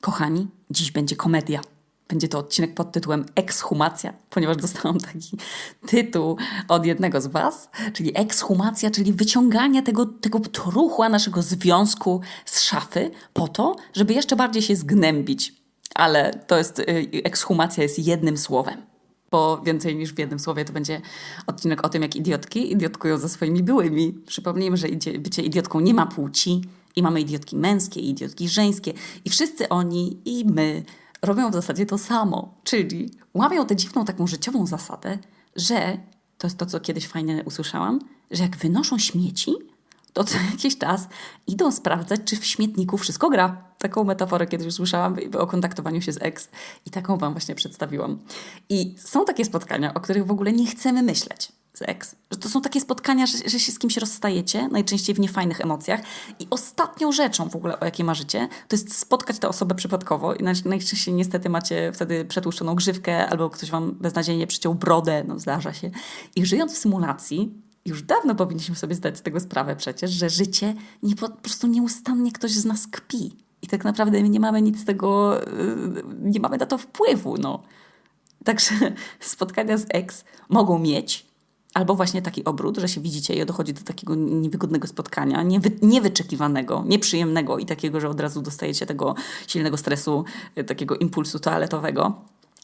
Kochani, dziś będzie komedia. Będzie to odcinek pod tytułem Ekshumacja, ponieważ dostałam taki tytuł od jednego z Was, czyli ekshumacja, czyli wyciąganie tego, tego truchła naszego związku z szafy po to, żeby jeszcze bardziej się zgnębić. Ale to jest, y, ekshumacja jest jednym słowem. Bo więcej niż w jednym słowie to będzie odcinek o tym, jak idiotki idiotkują ze swoimi byłymi. Przypomnijmy, że bycie idiotką nie ma płci i mamy idiotki męskie, i idiotki żeńskie i wszyscy oni i my robią w zasadzie to samo, czyli łamią tę dziwną taką życiową zasadę, że to jest to, co kiedyś fajnie usłyszałam, że jak wynoszą śmieci, to co jakiś czas idą sprawdzać, czy w śmietniku wszystko gra. Taką metaforę kiedyś usłyszałam o kontaktowaniu się z ex i taką wam właśnie przedstawiłam. I są takie spotkania, o których w ogóle nie chcemy myśleć ex. Że to są takie spotkania, że, że się z kimś rozstajecie, najczęściej w niefajnych emocjach. I ostatnią rzeczą w ogóle, o jakiej marzycie, to jest spotkać tę osobę przypadkowo. I najczęściej niestety macie wtedy przetłuszczoną grzywkę, albo ktoś wam beznadziejnie przyciął brodę, no zdarza się. I żyjąc w symulacji, już dawno powinniśmy sobie zdać z tego sprawę przecież, że życie nie, po prostu nieustannie ktoś z nas kpi. I tak naprawdę nie mamy nic z tego, yy, nie mamy na to wpływu, no. Także spotkania z ex mogą mieć, albo właśnie taki obrót, że się widzicie i dochodzi do takiego niewygodnego spotkania, niewy, niewyczekiwanego, nieprzyjemnego i takiego, że od razu dostajecie tego silnego stresu, y, takiego impulsu toaletowego.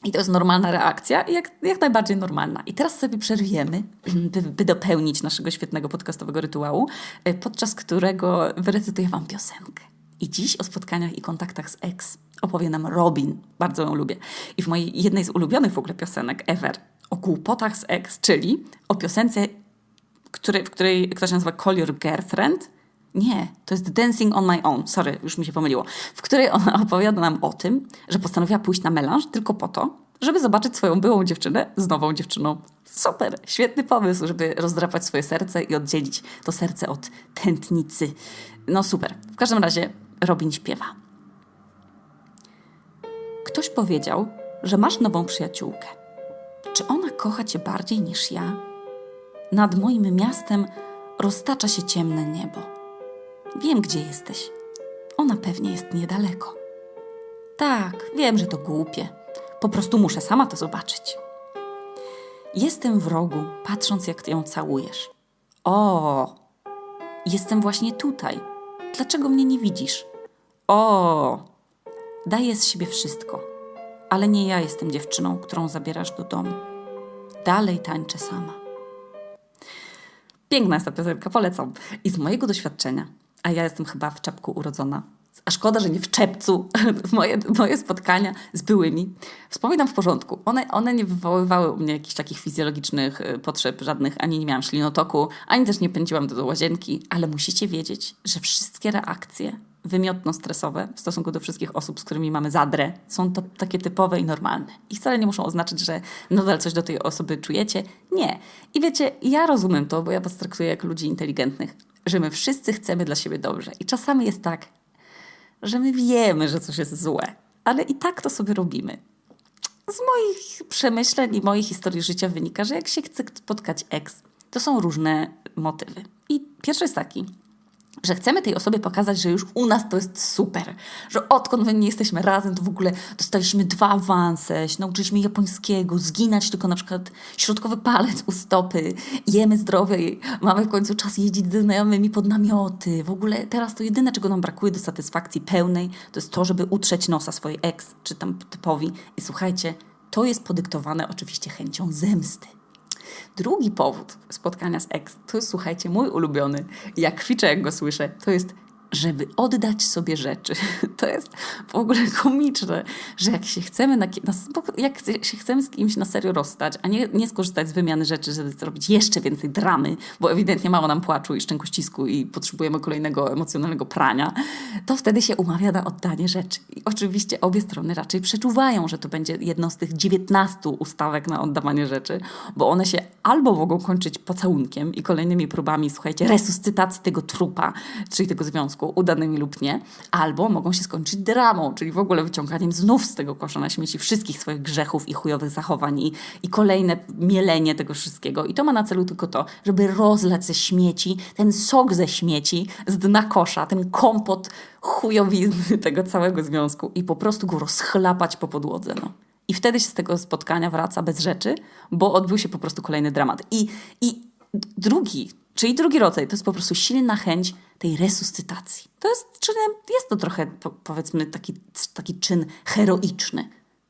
I to jest normalna reakcja, jak, jak najbardziej normalna. I teraz sobie przerwiemy, by, by dopełnić naszego świetnego podcastowego rytuału, y, podczas którego wyrecytuję Wam piosenkę. I dziś o spotkaniach i kontaktach z ex opowie nam Robin. Bardzo ją lubię. I w mojej jednej z ulubionych w ogóle piosenek ever o kłopotach z ex, czyli o piosence, który, w której ktoś nazywa Call Your Girlfriend. Nie, to jest Dancing on My Own. Sorry, już mi się pomyliło. W której ona opowiada nam o tym, że postanowiła pójść na melanż tylko po to, żeby zobaczyć swoją byłą dziewczynę z nową dziewczyną. Super, świetny pomysł, żeby rozdrapać swoje serce i oddzielić to serce od tętnicy. No super. W każdym razie Robin śpiewa. Ktoś powiedział, że masz nową przyjaciółkę. Kocha cię bardziej niż ja? Nad moim miastem roztacza się ciemne niebo. Wiem, gdzie jesteś. Ona pewnie jest niedaleko. Tak, wiem, że to głupie. Po prostu muszę sama to zobaczyć. Jestem w rogu, patrząc, jak ty ją całujesz. O, jestem właśnie tutaj. Dlaczego mnie nie widzisz? O, daję z siebie wszystko, ale nie ja jestem dziewczyną, którą zabierasz do domu. Dalej tańczę sama. Piękna jest ta piosenka, polecam. I z mojego doświadczenia, a ja jestem chyba w czapku urodzona, a szkoda, że nie w czepcu, moje, moje spotkania z byłymi, wspominam w porządku. One, one nie wywoływały u mnie jakichś takich fizjologicznych y, potrzeb żadnych, ani nie miałam ślinotoku, ani też nie pędziłam do łazienki, ale musicie wiedzieć, że wszystkie reakcje wymiotno-stresowe w stosunku do wszystkich osób, z którymi mamy zadrę, są to takie typowe i normalne. I wcale nie muszą oznaczać, że nadal coś do tej osoby czujecie. Nie. I wiecie, ja rozumiem to, bo ja was traktuję jak ludzi inteligentnych, że my wszyscy chcemy dla siebie dobrze. I czasami jest tak, że my wiemy, że coś jest złe, ale i tak to sobie robimy. Z moich przemyśleń i mojej historii życia wynika, że jak się chce spotkać ex, to są różne motywy. I pierwszy jest taki, że chcemy tej osobie pokazać, że już u nas to jest super, że odkąd my nie jesteśmy razem, to w ogóle dostaliśmy dwa awanse, nauczyliśmy japońskiego, zginać tylko na przykład środkowy palec u stopy, jemy zdrowiej, mamy w końcu czas jeździć ze znajomymi pod namioty. W ogóle teraz to jedyne, czego nam brakuje do satysfakcji pełnej, to jest to, żeby utrzeć nosa swojej ex, czy tam typowi. I słuchajcie, to jest podyktowane oczywiście chęcią zemsty. Drugi powód spotkania z ex to jest, słuchajcie, mój ulubiony. Jak kwiczę, jak go słyszę, to jest żeby oddać sobie rzeczy. To jest w ogóle komiczne, że jak się chcemy, na, jak się chcemy z kimś na serio rozstać, a nie, nie skorzystać z wymiany rzeczy, żeby zrobić jeszcze więcej dramy, bo ewidentnie mało nam płaczu i szczękościsku i potrzebujemy kolejnego emocjonalnego prania, to wtedy się umawia na oddanie rzeczy. I oczywiście obie strony raczej przeczuwają, że to będzie jedno z tych 19 ustawek na oddawanie rzeczy, bo one się albo mogą kończyć pocałunkiem i kolejnymi próbami, słuchajcie, resuscytacji tego trupa, czyli tego związku, udanymi lub nie, albo mogą się skończyć dramą, czyli w ogóle wyciąganiem znów z tego kosza na śmieci wszystkich swoich grzechów i chujowych zachowań i, i kolejne mielenie tego wszystkiego. I to ma na celu tylko to, żeby rozlać ze śmieci ten sok ze śmieci z dna kosza, ten kompot chujowizny tego całego związku i po prostu go rozchlapać po podłodze. No. I wtedy się z tego spotkania wraca bez rzeczy, bo odbył się po prostu kolejny dramat. I, i drugi, czyli drugi rodzaj, to jest po prostu silna chęć tej resuscytacji. To jest czynem, jest to trochę powiedzmy taki, taki czyn heroiczny.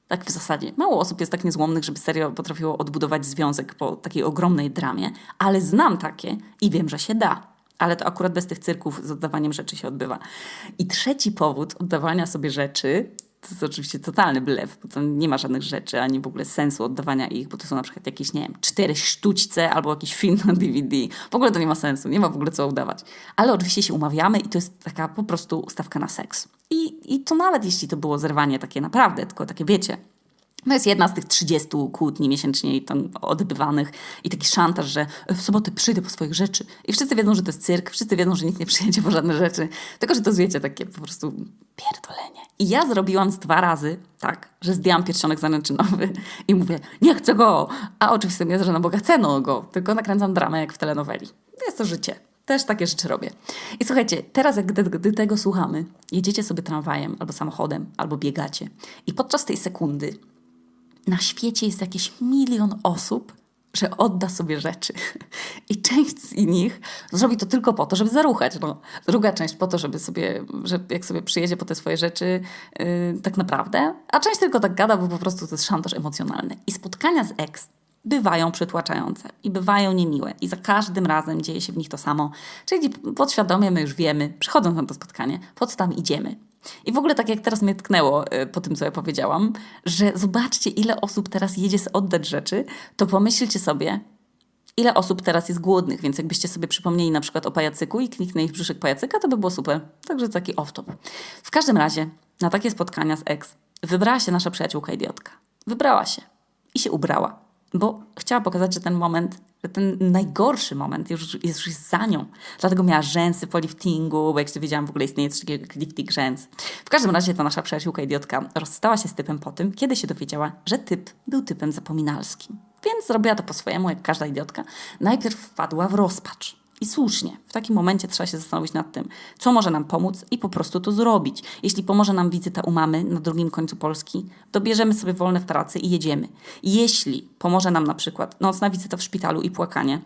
Tak w zasadzie. Mało osób jest tak niezłomnych, żeby serio potrafiło odbudować związek po takiej ogromnej dramie, ale znam takie i wiem, że się da. Ale to akurat bez tych cyrków z oddawaniem rzeczy się odbywa. I trzeci powód oddawania sobie rzeczy to jest oczywiście totalny blef, bo to nie ma żadnych rzeczy, ani w ogóle sensu oddawania ich, bo to są na przykład jakieś, nie wiem, cztery sztućce albo jakiś film na DVD. W ogóle to nie ma sensu, nie ma w ogóle co oddawać. Ale oczywiście się umawiamy i to jest taka po prostu ustawka na seks. I, i to nawet jeśli to było zerwanie takie naprawdę, tylko takie wiecie, no jest jedna z tych 30 kłótni miesięcznie tam odbywanych i taki szantaż, że w sobotę przyjdę po swoich rzeczy. I wszyscy wiedzą, że to jest cyrk, wszyscy wiedzą, że nikt nie przyjedzie po żadne rzeczy, tylko że to jest, wiecie, takie po prostu pierdolenie. I ja zrobiłam z dwa razy tak, że zdjęłam pierścionek zaręczynowy i mówię, nie chcę go, a oczywiście jest, że na bogaceno go, tylko nakręcam dramę jak w telenoweli. Jest to życie. Też takie rzeczy robię. I słuchajcie, teraz jak gdy, gdy, tego słuchamy, jedziecie sobie tramwajem albo samochodem, albo biegacie i podczas tej sekundy na świecie jest jakieś milion osób, że odda sobie rzeczy. I część z nich zrobi to tylko po to, żeby zaruchać. No, druga część po to, żeby sobie, że jak sobie przyjedzie po te swoje rzeczy, yy, tak naprawdę. A część tylko tak gada, bo po prostu to jest szantaż emocjonalny. I spotkania z ex bywają przytłaczające i bywają niemiłe. I za każdym razem dzieje się w nich to samo. Czyli podświadomie my już wiemy, przychodząc na to spotkanie, po co tam idziemy. I w ogóle tak jak teraz mnie tknęło y, po tym, co ja powiedziałam, że zobaczcie, ile osób teraz jedzie oddać rzeczy, to pomyślcie sobie, ile osób teraz jest głodnych, więc jakbyście sobie przypomnieli na przykład o pajacyku i kliknęli w brzuszek pajacyka, to by było super. Także taki off-top. W każdym razie, na takie spotkania z ex wybrała się nasza przyjaciółka idiotka. Wybrała się i się ubrała, bo chciała pokazać, że ten moment że ten najgorszy moment już jest, już za nią. Dlatego miała rzęsy po liftingu, bo jak się wiedziałam, w ogóle istnieje coś takiego jak lifting rzęs. W każdym razie ta nasza przyjaciółka idiotka rozstała się z typem po tym, kiedy się dowiedziała, że typ był typem zapominalskim. Więc zrobiła to po swojemu, jak każda idiotka. Najpierw wpadła w rozpacz i słusznie, w takim momencie trzeba się zastanowić nad tym, co może nam pomóc i po prostu to zrobić. Jeśli pomoże nam wizyta u mamy na drugim końcu Polski, to bierzemy sobie wolne w pracy i jedziemy. Jeśli pomoże nam na przykład nocna wizyta w szpitalu i płakanie,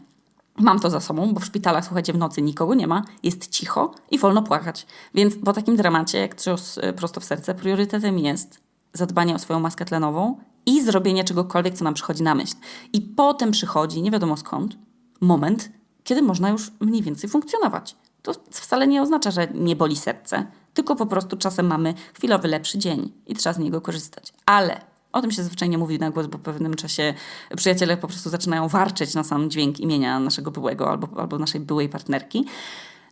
Mam to za sobą, bo w szpitalach, słuchajcie, w nocy nikogo nie ma, jest cicho i wolno płakać. Więc po takim dramacie, jak cios y, prosto w serce, priorytetem jest zadbanie o swoją maskę tlenową i zrobienie czegokolwiek, co nam przychodzi na myśl. I potem przychodzi, nie wiadomo skąd, moment, kiedy można już mniej więcej funkcjonować. To wcale nie oznacza, że nie boli serce, tylko po prostu czasem mamy chwilowy lepszy dzień i trzeba z niego korzystać. Ale o tym się zazwyczaj nie mówi na głos, bo w pewnym czasie przyjaciele po prostu zaczynają warczeć na sam dźwięk imienia naszego byłego albo, albo naszej byłej partnerki.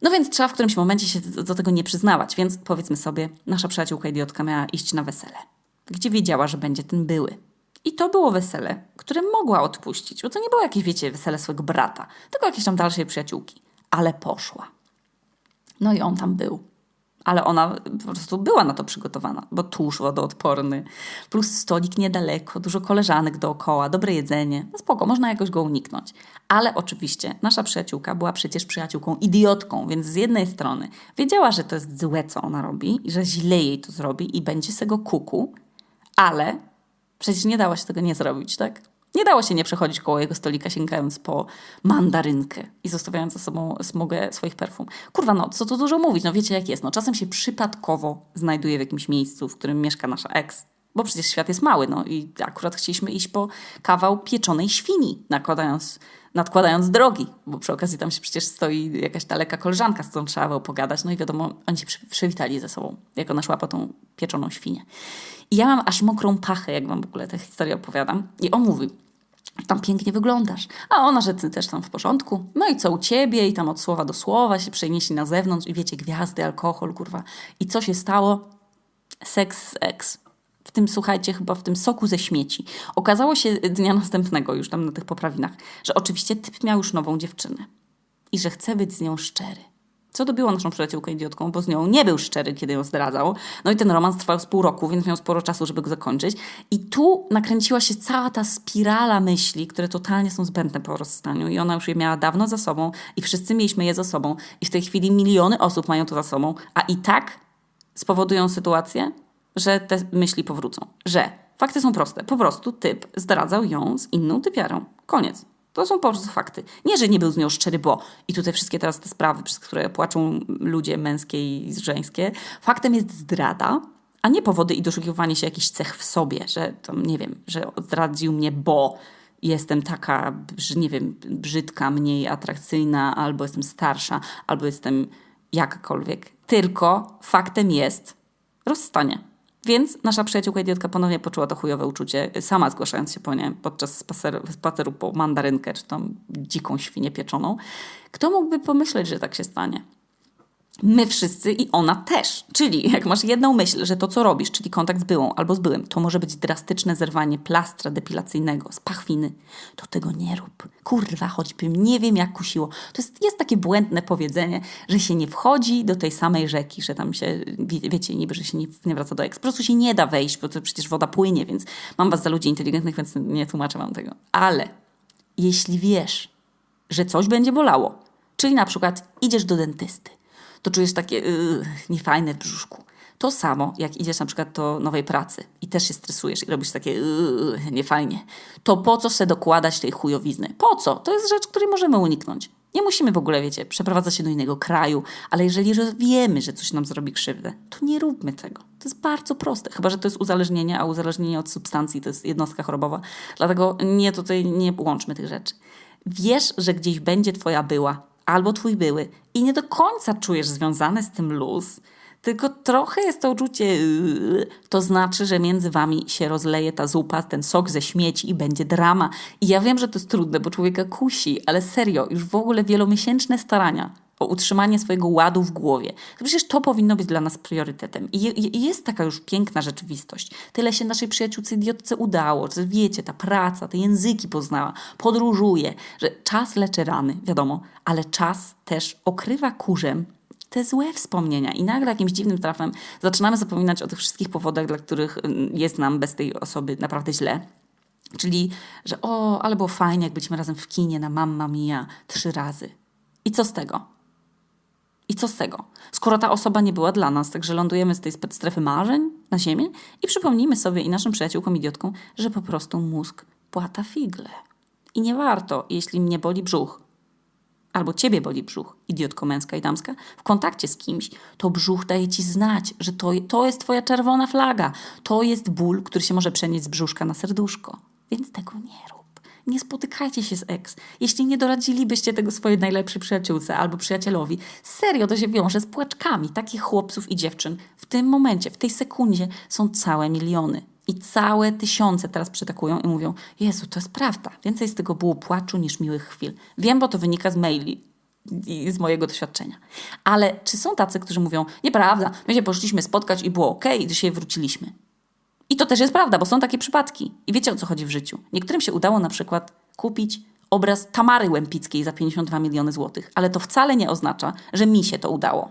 No więc trzeba w którymś momencie się do tego nie przyznawać. Więc powiedzmy sobie, nasza przyjaciółka idiotka miała iść na wesele, gdzie wiedziała, że będzie ten były. I to było wesele, które mogła odpuścić, bo to nie było jakieś, wiecie, wesele swojego brata, tylko jakieś tam dalszej przyjaciółki. Ale poszła. No i on tam był. Ale ona po prostu była na to przygotowana, bo tłuszcz wodoodporny, plus stolik niedaleko, dużo koleżanek dookoła, dobre jedzenie. No spoko, można jakoś go uniknąć. Ale oczywiście nasza przyjaciółka była przecież przyjaciółką idiotką, więc z jednej strony wiedziała, że to jest złe, co ona robi i że źle jej to zrobi i będzie z tego kuku, ale Przecież nie dało się tego nie zrobić, tak? Nie dało się nie przechodzić koło jego stolika, sięgając po mandarynkę i zostawiając za sobą smugę swoich perfum. Kurwa, no, co tu dużo mówić, no wiecie jak jest. No, czasem się przypadkowo znajduje w jakimś miejscu, w którym mieszka nasza ex, bo przecież świat jest mały, no i akurat chcieliśmy iść po kawał pieczonej świni, nakładając, nadkładając drogi, bo przy okazji tam się przecież stoi jakaś daleka koleżanka, z którą trzeba było pogadać, no i wiadomo, oni się przywitali ze sobą, jak ona szła po tą pieczoną świnię. I ja mam aż mokrą pachę, jak wam w ogóle tę historię opowiadam. I on mówi, tam pięknie wyglądasz. A ona, że ty też tam w porządku. No i co u ciebie? I tam od słowa do słowa się przenieśli na zewnątrz i wiecie, gwiazdy, alkohol, kurwa. I co się stało? Seks ex. W tym, słuchajcie, chyba w tym soku ze śmieci. Okazało się dnia następnego, już tam na tych poprawinach, że oczywiście typ miał już nową dziewczynę. I że chce być z nią szczery. Co dobiło naszą przyjaciółkę idiotką, bo z nią nie był szczery, kiedy ją zdradzał. No i ten romans trwał z pół roku, więc miał sporo czasu, żeby go zakończyć. I tu nakręciła się cała ta spirala myśli, które totalnie są zbędne po rozstaniu. I ona już je miała dawno za sobą i wszyscy mieliśmy je za sobą. I w tej chwili miliony osób mają to za sobą, a i tak spowodują sytuację, że te myśli powrócą. Że fakty są proste. Po prostu typ zdradzał ją z inną typiarą. Koniec. To są po prostu fakty. Nie, że nie był z nią szczery, bo i tutaj wszystkie teraz te sprawy, przez które płaczą ludzie męskie i żeńskie. Faktem jest zdrada, a nie powody i doszukiwanie się jakichś cech w sobie, że tam, nie wiem, że zdradził mnie, bo jestem taka, że nie wiem, brzydka, mniej atrakcyjna, albo jestem starsza, albo jestem jakakolwiek. Tylko faktem jest rozstanie. Więc nasza przyjaciółka idiotka ponownie poczuła to chujowe uczucie, sama zgłaszając się po nie podczas spaceru, spaceru po mandarynkę, czy tam dziką świnię pieczoną. Kto mógłby pomyśleć, że tak się stanie? My wszyscy i ona też. Czyli jak masz jedną myśl, że to co robisz, czyli kontakt z byłą albo z byłym, to może być drastyczne zerwanie plastra depilacyjnego z pachwiny, to tego nie rób. Kurwa, choćbym nie wiem jak kusiło. To jest, jest takie błędne powiedzenie, że się nie wchodzi do tej samej rzeki, że tam się, wie, wiecie, niby, że się nie, nie wraca do eks. Po prostu się nie da wejść, bo to przecież woda płynie, więc mam was za ludzi inteligentnych, więc nie tłumaczę wam tego. Ale jeśli wiesz, że coś będzie bolało, czyli na przykład idziesz do dentysty, to czujesz takie yy, niefajne w brzuszku. To samo, jak idziesz na przykład do nowej pracy i też się stresujesz i robisz takie yy, niefajnie. To po co se dokładać tej chujowizny? Po co? To jest rzecz, której możemy uniknąć. Nie musimy w ogóle, wiecie, przeprowadzać się do innego kraju, ale jeżeli wiemy, że coś nam zrobi krzywdę, to nie róbmy tego. To jest bardzo proste, chyba że to jest uzależnienie, a uzależnienie od substancji to jest jednostka chorobowa. Dlatego nie tutaj nie łączmy tych rzeczy. Wiesz, że gdzieś będzie twoja była, albo twój były i nie do końca czujesz związany z tym luz, tylko trochę jest to uczucie, yy, to znaczy, że między wami się rozleje ta zupa, ten sok ze śmieci i będzie drama. I ja wiem, że to jest trudne, bo człowieka kusi, ale serio, już w ogóle wielomiesięczne starania o utrzymanie swojego ładu w głowie. To przecież to powinno być dla nas priorytetem. I, jest taka już piękna rzeczywistość. Tyle się naszej przyjaciółce idiotce udało, że wiecie, ta praca, te języki poznała, podróżuje, że czas leczy rany, wiadomo, ale czas też okrywa kurzem te złe wspomnienia. I nagle jakimś dziwnym trafem zaczynamy zapominać o tych wszystkich powodach, dla których mm, jest nam bez tej osoby naprawdę źle. Czyli, że o, ale było fajnie, jak byliśmy razem w kinie na Mamma Mia trzy razy. I co z tego? I co z tego? Skoro ta osoba nie była dla nas, także lądujemy z tej strefy marzeń na ziemię i przypomnijmy sobie i naszym przyjaciółkom idiotkom, że po prostu mózg płata figle. I nie warto, jeśli mnie boli brzuch, albo ciebie boli brzuch, idiotko męska i damska, w kontakcie z kimś, to brzuch daje ci znać, że to, to jest twoja czerwona flaga. To jest ból, który się może przenieść z brzuszka na serduszko. Więc tego nie rób nie spotykajcie się z ex. Jeśli nie doradzilibyście tego swojej najlepszej przyjaciółce albo przyjacielowi, serio to się wiąże z płaczkami takich chłopców i dziewczyn. W tym momencie, w tej sekundzie są całe miliony. I całe tysiące teraz przytakują i mówią: Jezu, to jest prawda. Więcej z tego było płaczu niż miłych chwil. Wiem, bo to wynika z maili i z mojego doświadczenia. Ale czy są tacy, którzy mówią: Nieprawda, my się poszliśmy spotkać i było ok, i dzisiaj wróciliśmy? I to też jest prawda, bo są takie przypadki. I wiecie o co chodzi w życiu. Niektórym się udało na przykład kupić obraz Tamary Łempickiej za 52 miliony złotych, ale to wcale nie oznacza, że mi się to udało.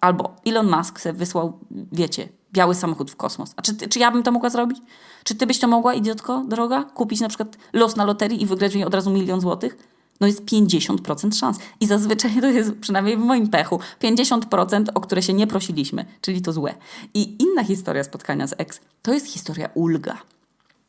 Albo Elon Musk wysłał, wiecie, biały samochód w kosmos. A czy, czy ja bym to mogła zrobić? Czy ty byś to mogła, idiotko droga, kupić na przykład los na loterii i wygrać w niej od razu milion złotych? No jest 50% szans. I zazwyczaj to jest, przynajmniej w moim pechu, 50%, o które się nie prosiliśmy, czyli to złe. I inna historia spotkania z ex to jest historia ulga.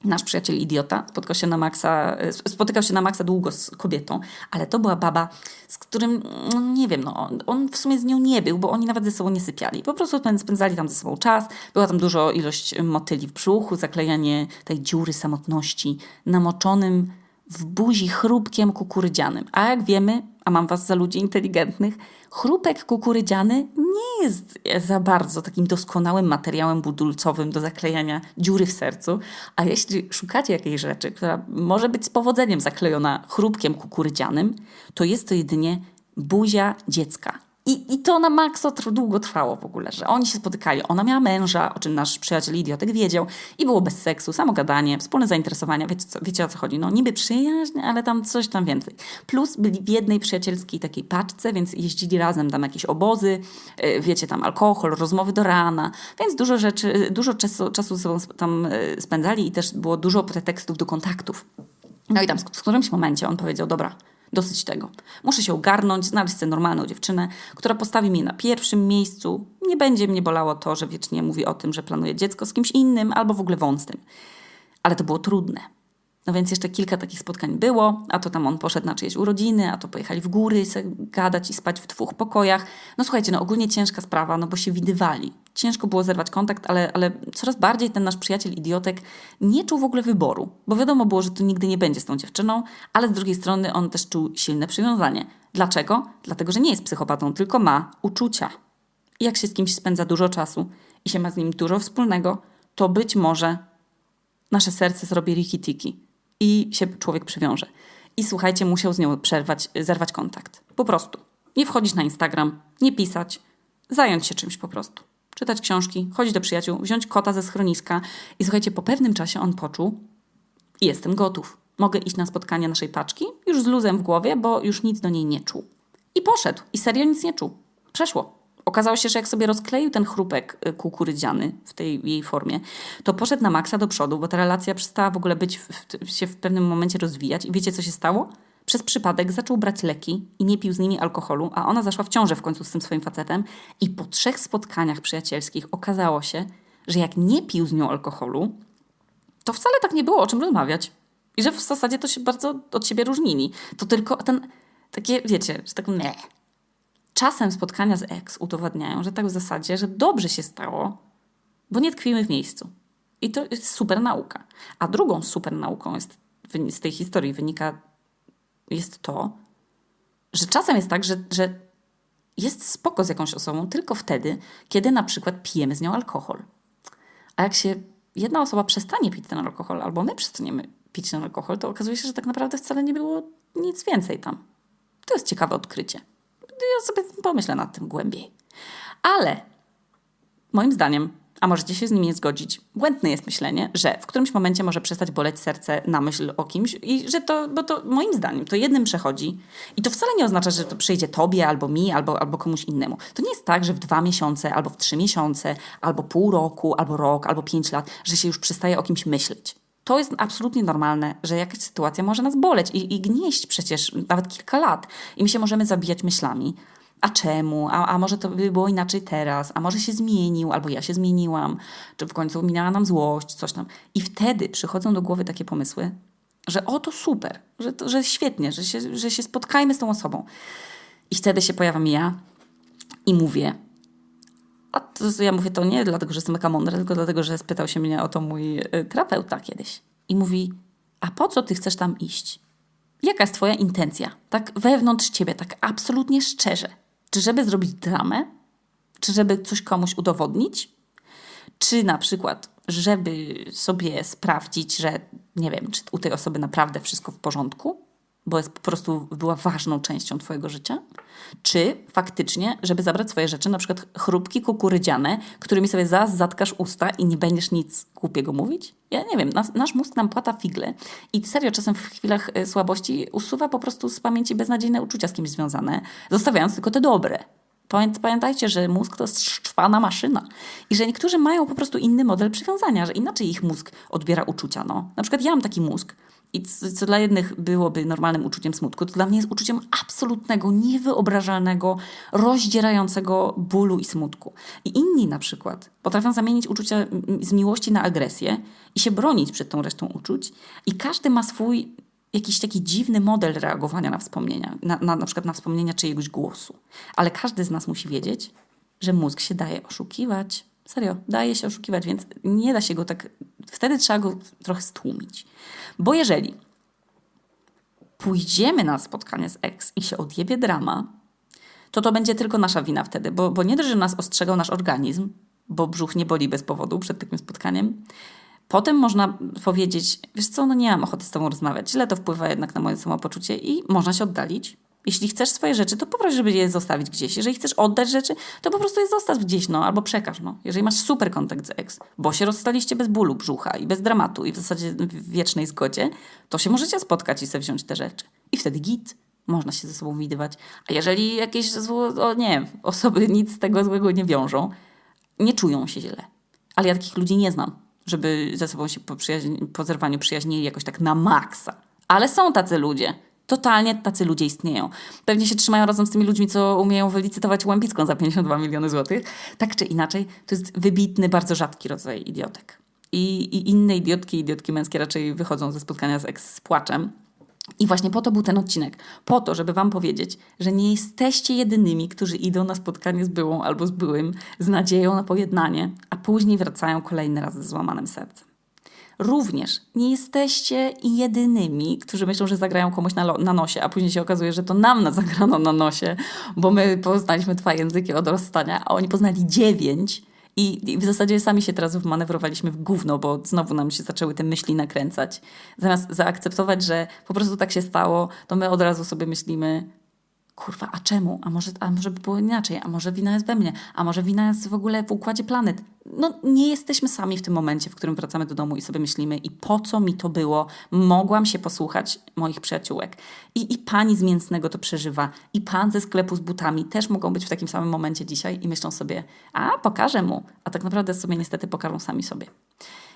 Nasz przyjaciel idiota spotkał się na maksa, spotykał się na maksa długo z kobietą, ale to była baba, z którym, no nie wiem, no, on, on w sumie z nią nie był, bo oni nawet ze sobą nie sypiali. Po prostu spędzali tam ze sobą czas, była tam dużo ilość motyli w brzuchu, zaklejanie tej dziury samotności namoczonym w buzi chrupkiem kukurydzianym. A jak wiemy, a mam was za ludzi inteligentnych, chrupek kukurydziany nie jest za bardzo takim doskonałym materiałem budulcowym do zaklejania dziury w sercu, a jeśli szukacie jakiejś rzeczy, która może być z powodzeniem zaklejona chrupkiem kukurydzianym, to jest to jedynie buzia dziecka. I, I to na maksa długo trwało w ogóle, że oni się spotykali. Ona miała męża, o czym nasz przyjaciel idiotek wiedział, i było bez seksu, samo gadanie, wspólne zainteresowania. Wiecie, co, wiecie o co chodzi? No niby przyjaźń, ale tam coś tam więcej. Plus byli w jednej przyjacielskiej takiej paczce, więc jeździli razem tam jakieś obozy, yy, wiecie, tam alkohol, rozmowy do rana, więc dużo rzeczy, dużo czasu, czasu ze sobą tam yy, spędzali i też było dużo pretekstów do kontaktów. No i tam w którymś momencie on powiedział, dobra, dosyć tego. Muszę się ogarnąć, znaleźć sobie normalną dziewczynę, która postawi mnie na pierwszym miejscu. Nie będzie mnie bolało to, że wiecznie mówi o tym, że planuje dziecko z kimś innym albo w ogóle wąstem. Ale to było trudne. No więc jeszcze kilka takich spotkań było, a to tam on poszedł na czyjeś urodziny, a to pojechali w góry gadać i spać w dwóch pokojach. No słuchajcie, no ogólnie ciężka sprawa, no bo się widywali. Ciężko było zerwać kontakt, ale, ale coraz bardziej ten nasz przyjaciel idiotek nie czuł w ogóle wyboru, bo wiadomo było, że to nigdy nie będzie z tą dziewczyną, ale z drugiej strony on też czuł silne przywiązanie. Dlaczego? Dlatego, że nie jest psychopatą, tylko ma uczucia. I jak się z kimś spędza dużo czasu i się ma z nim dużo wspólnego, to być może nasze serce zrobi riki-tiki i się człowiek przywiąże. I słuchajcie, musiał z nią przerwać, zerwać kontakt. Po prostu. Nie wchodzić na Instagram, nie pisać, zająć się czymś po prostu. Czytać książki, chodzić do przyjaciół, wziąć kota ze schroniska. I słuchajcie, po pewnym czasie on poczuł, jestem gotów. Mogę iść na spotkanie naszej paczki, już z luzem w głowie, bo już nic do niej nie czuł. I poszedł. I serio nic nie czuł. Przeszło. Okazało się, że jak sobie rozkleił ten chrupek y, kukurydziany w tej jej formie, to poszedł na maksa do przodu, bo ta relacja przestała w ogóle być, w, się w pewnym momencie rozwijać. I wiecie, co się stało? Przez przypadek zaczął brać leki i nie pił z nimi alkoholu, a ona zaszła w ciążę w końcu z tym swoim facetem. I po trzech spotkaniach przyjacielskich okazało się, że jak nie pił z nią alkoholu, to wcale tak nie było o czym rozmawiać. I że w zasadzie to się bardzo od siebie różnili. To tylko ten, takie, wiecie, że tak nie, Czasem spotkania z ex udowadniają, że tak w zasadzie, że dobrze się stało, bo nie tkwimy w miejscu. I to jest super nauka. A drugą super nauką jest, z tej historii wynika, jest to, że czasem jest tak, że, że jest spoko z jakąś osobą tylko wtedy, kiedy na przykład pijemy z nią alkohol. A jak się jedna osoba przestanie pić ten alkohol, albo my przestaniemy pić ten alkohol, to okazuje się, że tak naprawdę wcale nie było nic więcej tam. To jest ciekawe odkrycie ja sobie pomyślę nad tym głębiej. Ale moim zdaniem, a możecie się z nimi nie zgodzić, błędne jest myślenie, że w którymś momencie może przestać boleć serce na myśl o kimś i że to, bo to moim zdaniem to jednym przechodzi i to wcale nie oznacza, że to przyjdzie tobie albo mi, albo, albo komuś innemu. To nie jest tak, że w dwa miesiące, albo w trzy miesiące, albo pół roku, albo rok, albo pięć lat, że się już przestaje o kimś myśleć. To jest absolutnie normalne, że jakaś sytuacja może nas boleć i, i gnieść przecież nawet kilka lat. I my się możemy zabijać myślami. A czemu? A, a może to by było inaczej teraz? A może się zmienił? Albo ja się zmieniłam? Czy w końcu minęła nam złość? Coś tam. I wtedy przychodzą do głowy takie pomysły, że o to super, że, to, że świetnie, że się, że się spotkajmy z tą osobą. I wtedy się pojawiam ja i mówię, a to, ja mówię to nie dlatego, że jestem mega mądra, tylko dlatego, że spytał się mnie o to mój y, terapeuta kiedyś. I mówi, a po co ty chcesz tam iść? Jaka jest twoja intencja? Tak wewnątrz ciebie, tak absolutnie szczerze. Czy żeby zrobić dramę? Czy żeby coś komuś udowodnić? Czy na przykład, żeby sobie sprawdzić, że nie wiem, czy u tej osoby naprawdę wszystko w porządku? Bo jest po prostu była ważną częścią Twojego życia? Czy faktycznie, żeby zabrać swoje rzeczy, na przykład chrupki kukurydziane, którymi sobie zaraz zatkasz usta i nie będziesz nic głupiego mówić? Ja nie wiem, nas, nasz mózg nam płata figle i serio czasem w chwilach e, słabości usuwa po prostu z pamięci beznadziejne uczucia z kimś związane, zostawiając tylko te dobre. Pamiętajcie, że mózg to szczwana maszyna i że niektórzy mają po prostu inny model przywiązania, że inaczej ich mózg odbiera uczucia. No. Na przykład ja mam taki mózg, i co, dla jednych byłoby normalnym uczuciem smutku, to dla mnie jest uczuciem absolutnego, niewyobrażalnego, rozdzierającego bólu i smutku. I inni na przykład potrafią zamienić uczucia z miłości na agresję i się bronić przed tą resztą uczuć. I każdy ma swój jakiś taki dziwny model reagowania na wspomnienia, na, na, na przykład na wspomnienia czyjegoś głosu. Ale każdy z nas musi wiedzieć, że mózg się daje oszukiwać. Serio, daje się oszukiwać, więc nie da się go tak. Wtedy trzeba go trochę stłumić. Bo jeżeli pójdziemy na spotkanie z ex i się odjebie drama, to to będzie tylko nasza wina wtedy, bo, bo nie dość, że nas ostrzegał nasz organizm, bo brzuch nie boli bez powodu przed takim spotkaniem. Potem można powiedzieć, wiesz co, no nie mam ochoty z tobą rozmawiać, źle to wpływa jednak na moje samopoczucie i można się oddalić. Jeśli chcesz swoje rzeczy, to poproś, żeby je zostawić gdzieś. Jeżeli chcesz oddać rzeczy, to po prostu je zostaw gdzieś, no, albo przekaż, no. Jeżeli masz super kontakt z ex, bo się rozstaliście bez bólu brzucha i bez dramatu i w zasadzie w wiecznej zgodzie, to się możecie spotkać i sobie wziąć te rzeczy. I wtedy git. Można się ze sobą widywać. A jeżeli jakieś, zło, o nie osoby nic z tego złego nie wiążą, nie czują się źle. Ale ja takich ludzi nie znam, żeby ze sobą się po, po zerwaniu przyjaźnili jakoś tak na maksa. Ale są tacy ludzie. Totalnie tacy ludzie istnieją. Pewnie się trzymają razem z tymi ludźmi, co umieją wylicytować Łępicką za 52 miliony złotych. Tak czy inaczej, to jest wybitny, bardzo rzadki rodzaj idiotek. I, i inne idiotki, idiotki męskie raczej wychodzą ze spotkania z ex z płaczem. I właśnie po to był ten odcinek. Po to, żeby Wam powiedzieć, że nie jesteście jedynymi, którzy idą na spotkanie z byłą albo z byłym z nadzieją na pojednanie, a później wracają kolejny raz ze złamanym sercem. Również nie jesteście jedynymi, którzy myślą, że zagrają komuś na, na, nosie, a później się okazuje, że to nam na zagrano na nosie, bo my poznaliśmy dwa języki od rozstania, a oni poznali dziewięć. I, I w zasadzie sami się teraz wmanewrowaliśmy w gówno, bo znowu nam się zaczęły te myśli nakręcać. Zamiast zaakceptować, że po prostu tak się stało, to my od razu sobie myślimy, kurwa, a czemu? A może, a może by było inaczej? A może wina jest we mnie? A może wina jest w ogóle w układzie planet? No, nie jesteśmy sami w tym momencie, w którym wracamy do domu i sobie myślimy, i po co mi to było? Mogłam się posłuchać moich przyjaciółek. I, I pani z mięsnego to przeżywa, i pan ze sklepu z butami też mogą być w takim samym momencie dzisiaj i myślą sobie, a pokażę mu, a tak naprawdę sobie niestety pokażą sami sobie.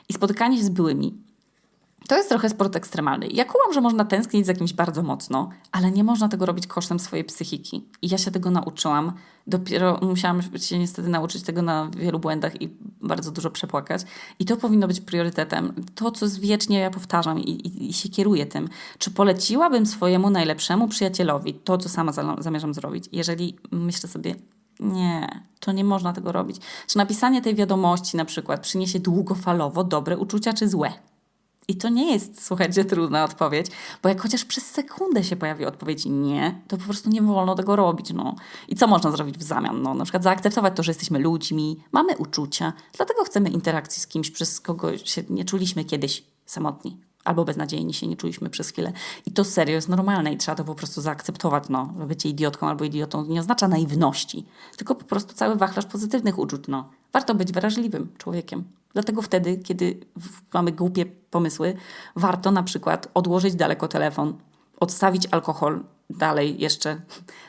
I spotykanie się z byłymi to jest trochę sport ekstremalny. Ja kumam, że można tęsknić za kimś bardzo mocno, ale nie można tego robić kosztem swojej psychiki. I ja się tego nauczyłam. Dopiero musiałam się niestety nauczyć tego na wielu błędach i bardzo dużo przepłakać. I to powinno być priorytetem. To, co wiecznie ja powtarzam i, i, i się kieruję tym. Czy poleciłabym swojemu najlepszemu przyjacielowi to, co sama zamierzam zrobić? Jeżeli myślę sobie, nie, to nie można tego robić. Czy napisanie tej wiadomości na przykład przyniesie długofalowo dobre uczucia czy złe? I to nie jest, słuchajcie, trudna odpowiedź, bo jak chociaż przez sekundę się pojawi odpowiedź nie, to po prostu nie wolno tego robić. No. I co można zrobić w zamian? No, na przykład zaakceptować to, że jesteśmy ludźmi, mamy uczucia, dlatego chcemy interakcji z kimś, przez kogo się nie czuliśmy kiedyś samotni. Albo beznadziejni się nie czuliśmy przez chwilę. I to serio jest normalne i trzeba to po prostu zaakceptować. No. Bycie idiotką albo idiotą nie oznacza naiwności, tylko po prostu cały wachlarz pozytywnych uczuć. No. Warto być wrażliwym człowiekiem. Dlatego wtedy, kiedy mamy głupie pomysły, warto na przykład odłożyć daleko telefon, odstawić alkohol dalej jeszcze,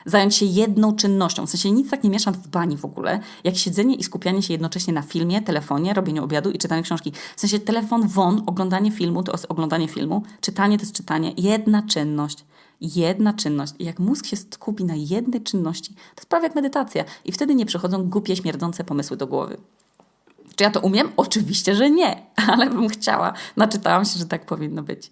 zająć się jedną czynnością. W sensie nic tak nie mieszam w bani w ogóle, jak siedzenie i skupianie się jednocześnie na filmie, telefonie, robieniu obiadu i czytaniu książki. W sensie telefon won, oglądanie filmu to jest oglądanie filmu, czytanie to jest czytanie. Jedna czynność. Jedna czynność. I jak mózg się skupi na jednej czynności, to jest prawie jak medytacja. I wtedy nie przychodzą głupie, śmierdzące pomysły do głowy. Czy ja to umiem? Oczywiście, że nie, ale bym chciała. Naczytałam się, że tak powinno być.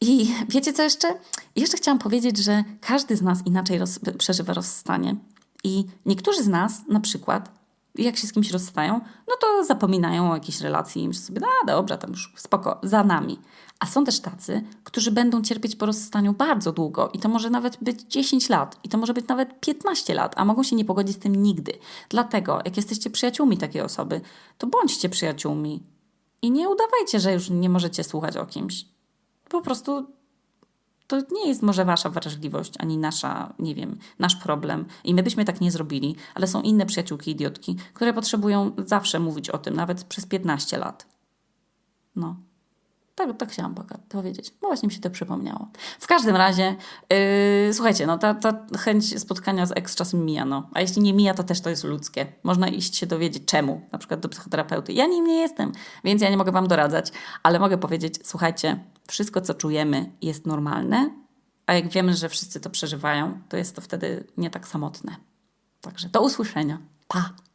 I wiecie co jeszcze? Jeszcze chciałam powiedzieć, że każdy z nas inaczej roz, przeżywa rozstanie. I niektórzy z nas, na przykład, jak się z kimś rozstają, no to zapominają o jakiejś relacji i myślą sobie, a dobrze, tam już spoko, za nami. A są też tacy, którzy będą cierpieć po rozstaniu bardzo długo i to może nawet być 10 lat, i to może być nawet 15 lat, a mogą się nie pogodzić z tym nigdy. Dlatego, jak jesteście przyjaciółmi takiej osoby, to bądźcie przyjaciółmi i nie udawajcie, że już nie możecie słuchać o kimś. Po prostu to nie jest może wasza wrażliwość, ani nasza, nie wiem, nasz problem. I my byśmy tak nie zrobili, ale są inne przyjaciółki idiotki, które potrzebują zawsze mówić o tym, nawet przez 15 lat. No. Tak, tak chciałam powiedzieć. No właśnie mi się to przypomniało. W każdym razie, yy, słuchajcie, no ta, ta chęć spotkania z ex czasem mija, no. A jeśli nie mija, to też to jest ludzkie. Można iść się dowiedzieć czemu, na przykład do psychoterapeuty. Ja nim nie jestem, więc ja nie mogę wam doradzać, ale mogę powiedzieć, słuchajcie, wszystko co czujemy jest normalne, a jak wiemy, że wszyscy to przeżywają, to jest to wtedy nie tak samotne. Także do usłyszenia. Pa!